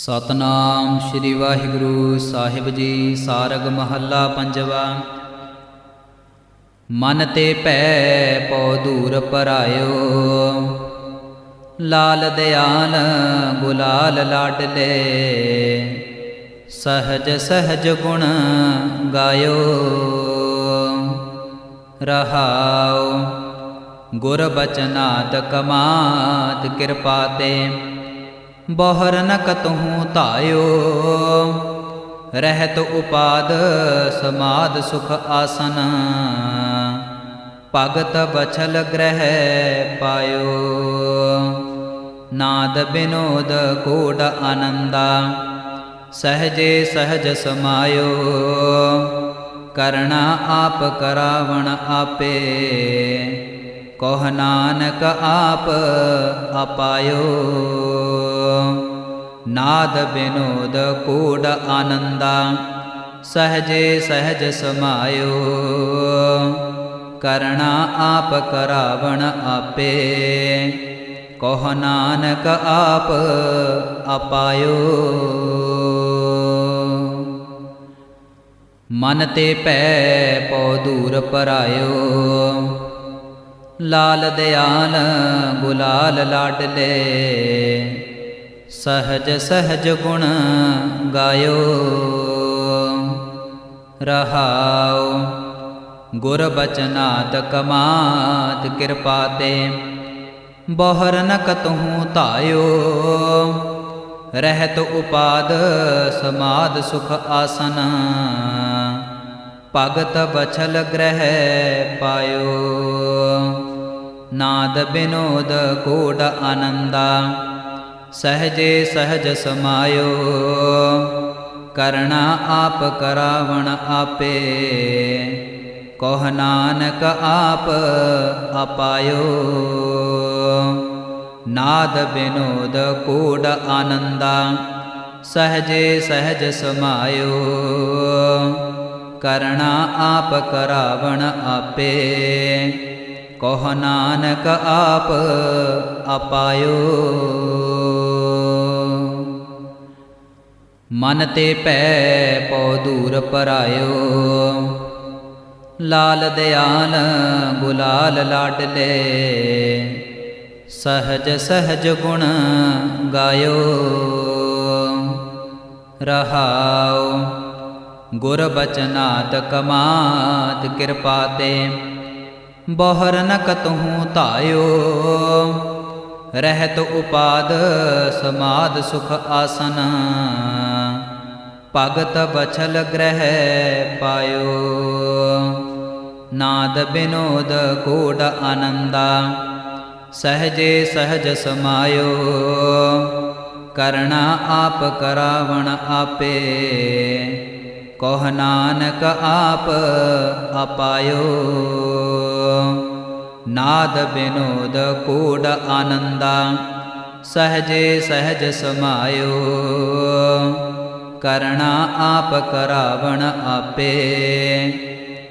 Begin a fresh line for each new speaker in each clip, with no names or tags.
ਸਤਨਾਮ ਸ੍ਰੀ ਵਾਹਿਗੁਰੂ ਸਾਹਿਬ ਜੀ, ਸਾਰਗ ਮਹੱਲਾ ਪੰਜਵਾ। ਮਨ ਤੇ ਭੈ ਪਉ ਦੂਰ ਪਰਾਇਓ ਲਾਲ ਦਿਆਲ ਗੁਲਾਲ ਲਾਡਲੇ ਸਹਜ ਸਹਜ ਗੁਣ ਗਾਇਓ। ਰਹਾਉ ਗੁਰ ਬਚਨਾਤ ਕਮਾਤ ਕਿਰਪਾ ਤੇ। ਬਹਰ ਨ ਕਤਹੂ ਧਾਇਓ। ਰਹਿਤ ਉਪਾਦ ਸਮਾਦ ਸੁਖ ਆਸਨ। ਭਗਤ ਬਛਲ ਗ੍ਰਹਿ ਪਾਇਓ। ਨਾਦ ਬਿਨੋਦ ਕੋਡ ਆਨੰਦਾ। ਸਹਜੇ ਸਹਜ ਸਮਾਇਓ। ਕਰਣਾ ਆਪ ਕਰਾਵਣ ਆਪੇ। ਕੋਹ ਨਾਨਕ ਆਪ ਅਪਾਇਓ। ਨਾਦ ਬਿਨੋਦ ਕੋਡ ਆਨੰਦਾ, ਸਹਜੇ ਸਹਜ ਸਮਾਇਓ। ਕਰਣਾ ਆਪ ਕਰਾਵਣ ਆਪੇ, ਕਹ ਨਾਨਕ ਆਪ ਅਪਾਇਓ। ਮਨ ਤੇ ਪੈ ਪਉ ਦੂਰ ਪਰਾਇਓ, ਲਾਲ ਦਿਆਲ ਗੁਲਾਲ ਲਾਡਲੇ। ਸਹਜ ਸਹਜ ਗੁਣ ਗਾਇਓ। ਰਹਾਉ। ਗੁਰ ਬਚਨਾਤ ਕਮਾਤ ਕਿਰਪਾ ਤੇ ਬਹਰ ਨ ਕਤਹੂ ਧਾਇਓ। ਰਹਿਤ ਉਪਾਦ ਸਮਾਦ ਸੁਖ ਆਸਨ, ਭਗਤ ਬਛਲ ਗ੍ਰਹਿ ਪਾਇਓ। ਨਾਦ ਬਿਨੋਦ ਕੋਡ ਆਨੰਦਾ ਸਹਜੇ ਸਹਜ ਸਮਾਇਓ। ਕਰਣਾ ਆਪ ਕਰਾਵਣ ਆਪੇ। ਕੋਹ ਨਾਨਕ ਆਪ ਅਪਾਇਓ। ਨਾਦ ਬਿਨੋਦ ਕੋਡ ਆਨੰਦਾ। ਸਹਜੇ ਸਹਜ ਸਮਾਇਓ। ਕਰਣਾ ਆਪ ਕਰਾਵਣ ਆਪੇ। ਕੋਹ ਨਾਨਕ ਆਪ ਅਪਾਇਓ। ਮਨ ਤੇ ਭੈ ਪਉ ਦੂਰ ਪਰਾਇਓ ਲਾਲ ਦਿਆਲ ਗੁਲਾਲ ਲਾਡਲੇ ਸਹਜ ਸਹਜ ਗੁਣ ਗਾਇਓ। ਰਹਾਉ ਗੁਰ ਬਚਨਾਤ ਕਮਾਤ ਕਿਰਪਾ ਤੇ। ਬਹਰ ਨ ਕਤਹੂ ਧਾਇਓ। ਰਹਿਤ ਉਪਾਦ ਸਮਾਦ ਸੁਖ ਆਸਨ। ਭਗਤ ਬਛਲ ਗ੍ਰਹਿ ਪਾਇਓ। ਨਾਦ ਬਿਨੋਦ ਕੋਡ ਆਨੰਦਾ, ਸਹਜੇ ਸਹਜ ਸਮਾਇਓ। ਕਰਣਾ ਆਪ ਕਰਾਵਣ ਆਪੇ, ਕੋਹ ਨਾਨਕ ਆਪ ਅਪਾਇਓ। ਨਾਦ ਬਿਨੋਦ ਕੋਡ ਆਨੰਦਾ, ਸਹਜੇ ਸਹਜ ਸਮਾਇਓ। ਕਰਣਾ ਆਪ ਕਰਾਵਣ ਆਪੇ।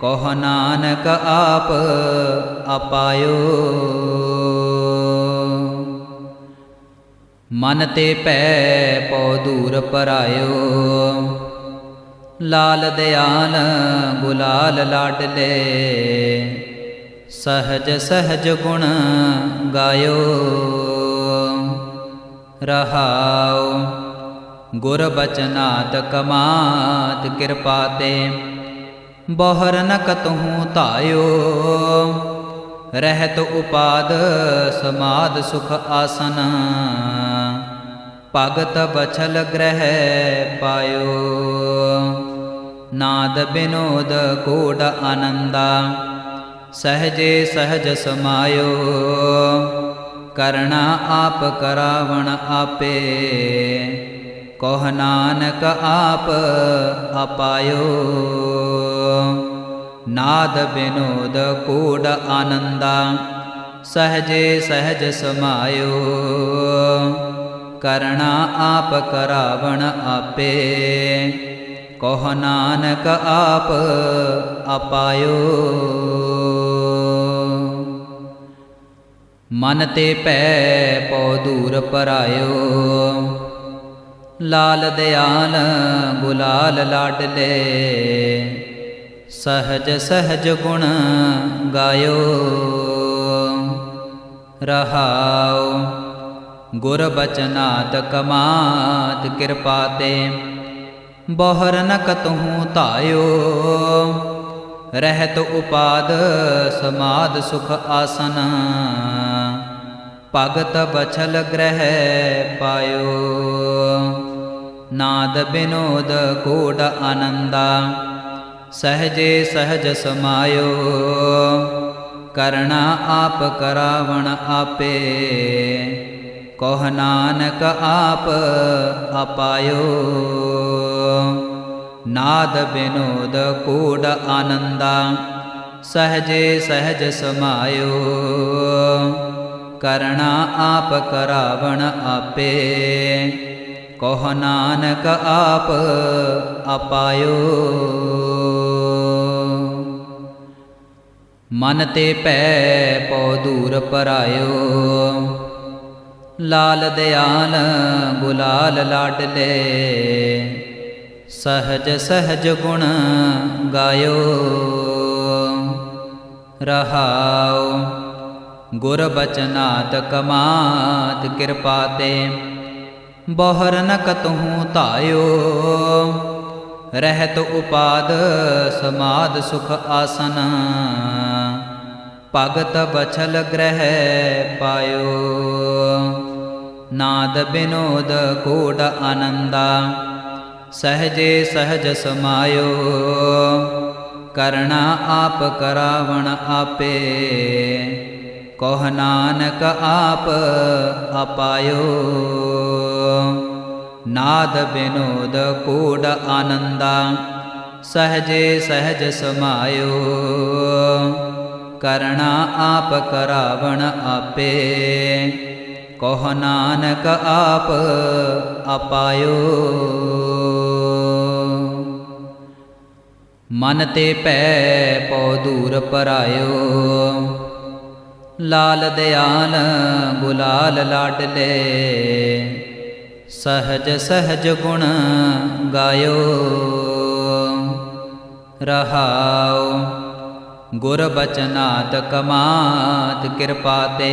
ਕਹ ਨਾਨਕ ਆਪ ਅਪਾਇਓ। ਮਨ ਤੇ ਪੈ ਪਉ ਦੂਰ ਪਰਾਇਓ। ਲਾਲ ਦਿਆਲ ਗੁਲਾਲ ਲਾਡਲੇ ਸਹਜ ਸਹਜ ਗੁਣ ਗਾਇਓ। ਰਹਾਉ ਗੁਰ ਬਚਨਾਤ ਕਮਾਤ ਕਿਰਪਾ ਤੇ। ਬਹਰ ਨ ਕਤਹੂ ਧਾਇਓ, ਰਹਿਤ ਉਪਾਦ ਸਮਾਦ ਸੁਖ ਆਸਨ। ਭਗਤ ਬਛਲ ਗ੍ਰਹਿ ਪਾਇਓ, ਨਾਦ ਬਿਨੋਦ ਕੋਡ ਆਨੰਦਾ। ਸਹਜੇ ਸਹਜ ਸਮਾਇਓ, ਕਰਣਾ ਆਪ ਕਰਾਵਣ ਆਪੇ। ਕੋਹ ਨਾਨਕ ਆਪ ਅਪਾਇਓ। ਨਾਦ ਬਿਨੋਦ ਕੋਡ ਆਨੰਦਾ, ਸਹਜੇ ਸਹਜ ਸਮਾਇਓ। ਕਰਣਾ ਆਪ ਕਰਾਵਣ ਆਪੇ, ਕਹ ਨਾਨਕ ਆਪ ਅਪਾਇਓ। ਮਨ ਤੇ ਪੈ ਪਉ ਦੂਰ ਪਰਾਇਓ। ਲਾਲ ਦਿਆਲ ਗੁਲਾਲ ਲਾਡਲੇ ਸਹਜ ਸਹਜ ਗੁਣ ਗਾਇਓ। ਰਹਾਉ ਗੁਰ ਬਚਨਾਤ ਕਮਾਤ ਕਿਰਪਾ ਤੇ। ਬਹਰ ਨ ਕਤਹੂ ਧਾਇਓ। ਰਹਿਤ ਉਪਾਦ ਸਮਾਦ ਸੁਖ ਆਸਨ। ਭਗਤ ਬਛਲ ਗ੍ਰਹਿ ਪਾਇਓ। ਨਾਦ ਬਿਨੋਦ ਕੋਡ ਆਨੰਦਾ। ਸਹਜੇ ਸਹਜ ਸਮਾਇਓ, ਕਰਣਾ ਆਪ ਕਰਾਵਣ ਆਪੇ। ਕੋਹ ਨਾਨਕ ਆਪ ਅਪਾਇਓ। ਨਾਦ ਬਿਨੋਦ ਕੋਡ ਆਨੰਦਾ। ਸਹਜੇ ਸਹਜ ਸਮਾਇਓ, ਕਰਣਾ ਆਪ ਕਰਾਵਣ ਆਪੇ। ਕੋਹ ਨਾਨਕ ਆਪ ਆਪਾਇਓ ਮਨ ਤੇ ਭੈ ਪਉ ਦੂਰ ਪਰਾਇਓ। ਲਾਲ ਦਿਆਲ ਗੁਲਾਲ ਲਾਡਲੇ ਸਹਜ ਸਹਜ ਗੁਣ ਗਾਇਓ। ਰਹਾਉ ਗੁਰ ਬਚਨਾਤ ਕਮਾਤ ਕਿਰਪਾ ਤੇ। ਬਹਰ ਨ ਕਤਹੂ ਧਾਇਓ। ਰਹਿਤ ਉਪਾਦ ਸਮਾਦ ਸੁਖ ਆਸਨ। ਭਗਤ ਬਛਲ ਗ੍ਰਹਿ ਪਾਇਓ। ਨਾਦ ਬਿਨੋਦ ਕੋਡ ਆਨੰਦਾ। ਸਹਜੇ ਸਹਜ ਸਮਾਇਓ। ਕਰਣਾ ਆਪ ਕਰਾਵਣ ਆਪੇ। ਕੋਹ ਨਾਨਕ ਆਪ ਆਪਾਇਓ ਨਾਦ ਬਿਨੋਦ ਕੋਡ ਆਨੰਦਾ, ਸਹਜੇ ਸਹਜ ਸਮਾਇਓ। ਕਰਣਾ ਆਪ ਕਰਾਵਣ ਆਪੇ, ਕਹ ਨਾਨਕ ਆਪ ਅਪਾਇਓ। ਮਨ ਤੇ ਪੈ ਪਉ ਦੂਰ ਪਰਾਇਓ, ਲਾਲ ਦਿਆਲ ਗੁਲਾਲ ਲਾਡਲੇ। ਸਹਜ ਸਹਜ ਗੁਣ ਗਾਇਓ। ਰਹਾਉ ਗੁਰ ਬਚਨਾਤ ਕਮਾਤ ਕਿਰਪਾ ਤੇ,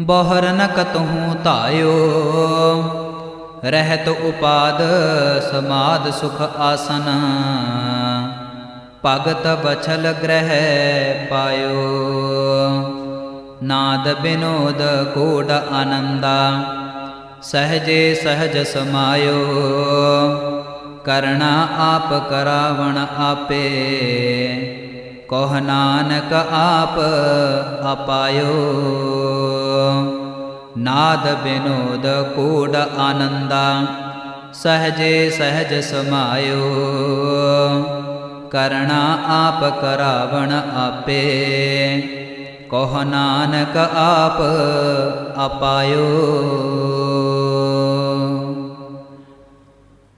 ਬਹਰ ਨ ਕਤਹੂ ਧਾਇਓ। ਰਹਿਤ ਉਪਾਦ ਸਮਾਦ ਸੁਖ ਆਸਨ, ਭਗਤ ਬਛਲ ਗ੍ਰਹਿ ਪਾਇਓ। ਨਾਦ ਬਿਨੋਦ ਕੋਡ ਆਨੰਦਾ ਸਹਜੇ ਸਹਜ ਸਮਾਇਓ। ਕਰਣਾ ਆਪ ਕਰਾਵਣ ਆਪੇ। ਕੋਹ ਨਾਨਕ ਆਪ ਆਪਾਇਓ ਨਾਦ ਬਿਨੋਦ ਕੋਡ ਆਨੰਦਾ। ਸਹਜੇ ਸਹਜ ਸਮਾਇਓ। ਕਰਣਾ ਆਪ ਕਰਾਵਣ ਆਪੇ। ਕੋਹ ਨਾਨਕ ਆਪ ਅਪਾਇਓ।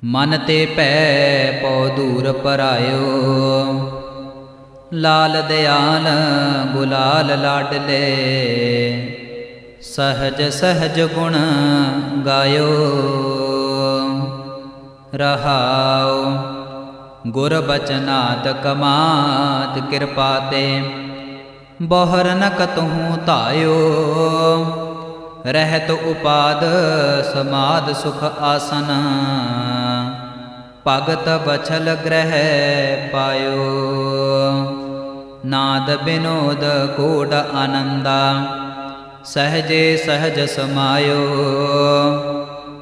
ਮਨ ਤੇ ਭੈ ਪਉ ਦੂਰ ਪਰਾਇਓ। ਲਾਲ ਦਿਆਲ ਗੁਲਾਲ ਲਾਡਲੇ ਸਹਜ ਸਹਜ ਗੁਣ ਗਾਇਓ। ਰਹਾਉ ਗੁਰ ਬਚਨਾਤ ਕਮਾਤ ਕਿਰਪਾ ਤੇ। ਬਹਰ ਨ ਕਤਹੂ ਧਾਇਓ। ਰਹਿਤ ਉਪਾਦ ਸਮਾਦ ਸੁਖ ਆਸਨ। ਭਗਤ ਬਛਲ ਗ੍ਰਹਿ ਪਾਇਓ। ਨਾਦ ਬਿਨੋਦ ਕੋਡ ਆਨੰਦਾ। ਸਹਜੇ ਸਹਜ ਸਮਾਇਓ।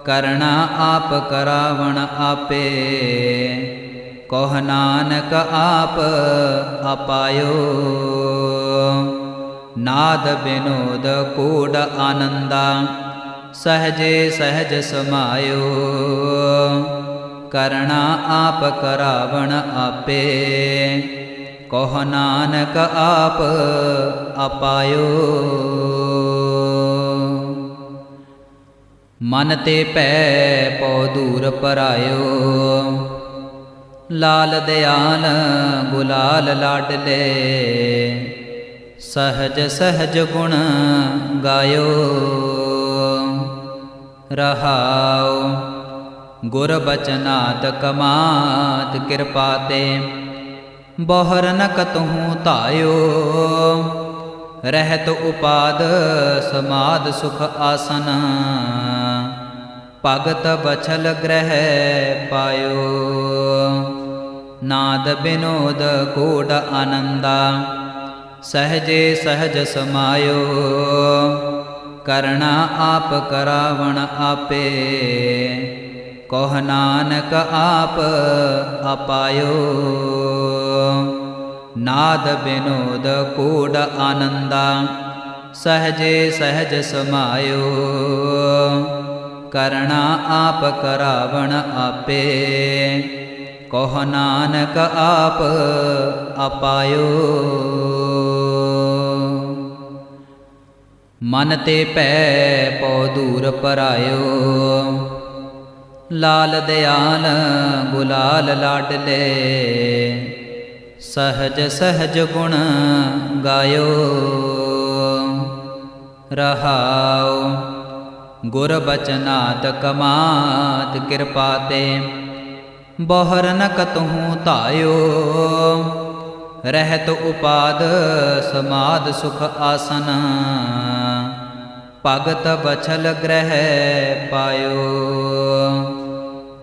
ਕਰਣਾ ਆਪ ਕਰਾਵਣ ਆਪੇ। ਕੋਹ ਨਾਨਕ ਆਪ ਆਪਾਇਓ ਨਾਦ ਬਿਨੋਦ ਕੋਡ ਆਨੰਦਾ, ਸਹਜੇ ਸਹਜ ਸਮਾਇਓ। ਕਰਣਾ ਆਪ ਕਰਾਵਣ ਆਪੇ, ਕਹ ਨਾਨਕ ਆਪ ਆਪਾਇਓ ਮਨ ਤੇ ਪੈ ਪਉ ਦੂਰ ਪਰਾਇਓ, ਲਾਲ ਦਿਆਲ ਗੁਲਾਲ ਲਾਡਲੇ। ਸਹਜ ਸਹਜ ਗੁਣ ਗਾਇਓ। ਰਹਾਉ। ਗੁਰ ਬਚਨਾਤ ਕਮਾਤ ਕਿਰਪਾ ਤੇ। ਬਹਰ ਨ ਕਤਹੂ ਧਾਇਓ। ਰਹਿਤ ਉਪਾਦ ਸਮਾਦ ਸੁਖ ਆਸਨ। ਭਗਤ ਬਛਲ ਗ੍ਰਹਿ ਪਾਇਓ। ਨਾਦ ਬਿਨੋਦ ਕੋਡ ਆਨੰਦਾ। ਸਹਜੇ ਸਹਜ ਸਮਾਇਓ। ਕਰਣਾ ਆਪ ਕਰਾਵਣ ਆਪੇ। ਕੋਹ ਨਾਨਕ ਆਪ ਅਪਾਇਓ। ਨਾਦ ਬਿਨੋਦ ਕੋਡ ਆਨੰਦਾ। ਸਹਜੇ ਸਹਜ ਸਮਾਇਓ। ਕਰਣਾ ਆਪ ਕਰਾਵਣ ਆਪੇ। ਕੋਹ ਨਾਨਕ ਆਪ ਅਪਾਇਓ। ਮਨ ਤੇ ਭੈ ਪਉ ਦੂਰ ਪਰਾਇਓ। ਲਾਲ ਦਿਆਲ ਗੁਲਾਲ ਲਾਡਲੇ ਸਹਜ ਸਹਜ ਗੁਣ ਗਾਇਓ। ਰਹਾਉ ਗੁਰ ਬਚਨਾਤ ਕਮਾਤ ਕਿਰਪਾ ਤੇ। ਬਹਰ ਨ ਕਤਹੂ ਧਾਇਓ। ਰਹਿਤ ਉਪਾਦ ਸਮਾਦ ਸੁਖ ਆਸਨ। ਭਗਤ ਬਛਲ ਗ੍ਰਹਿ ਪਾਇਓ।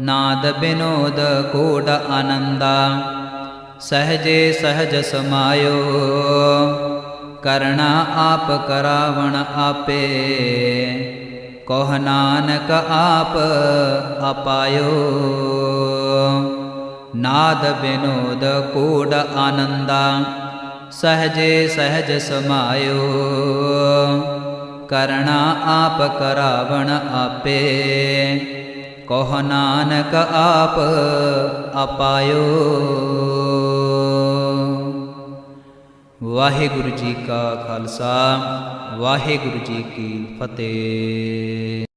ਨਾਦ ਬਿਨੋਦ ਕੋਡ ਆਨੰਦਾ, ਸਹਜੇ ਸਹਜ ਸਮਾਇਓ। ਕਰਣਾ ਆਪ ਕਰਾਵਣ ਆਪੇ, ਕੋਹ ਨਾਨਕ ਆਪ ਅਪਾਇਓ। ਨਾਦ ਬਿਨੋਦ ਕੋਡ ਆਨੰਦਾ, ਸਹਜੇ ਸਹਜ ਸਮਾਇਓ। ਕਰਣਾ ਆਪ ਕਰਾਵਣ ਆਪੇ। ਕੋਹ ਨਾਨਕ ਆਪ ਅਪਾਇਓ। ਵਾਹਿਗੁਰੂ ਜੀ ਕਾ ਖਾਲਸਾ, ਵਾਹਿਗੁਰੂ ਜੀ ਕੀ ਫਤਿਹ।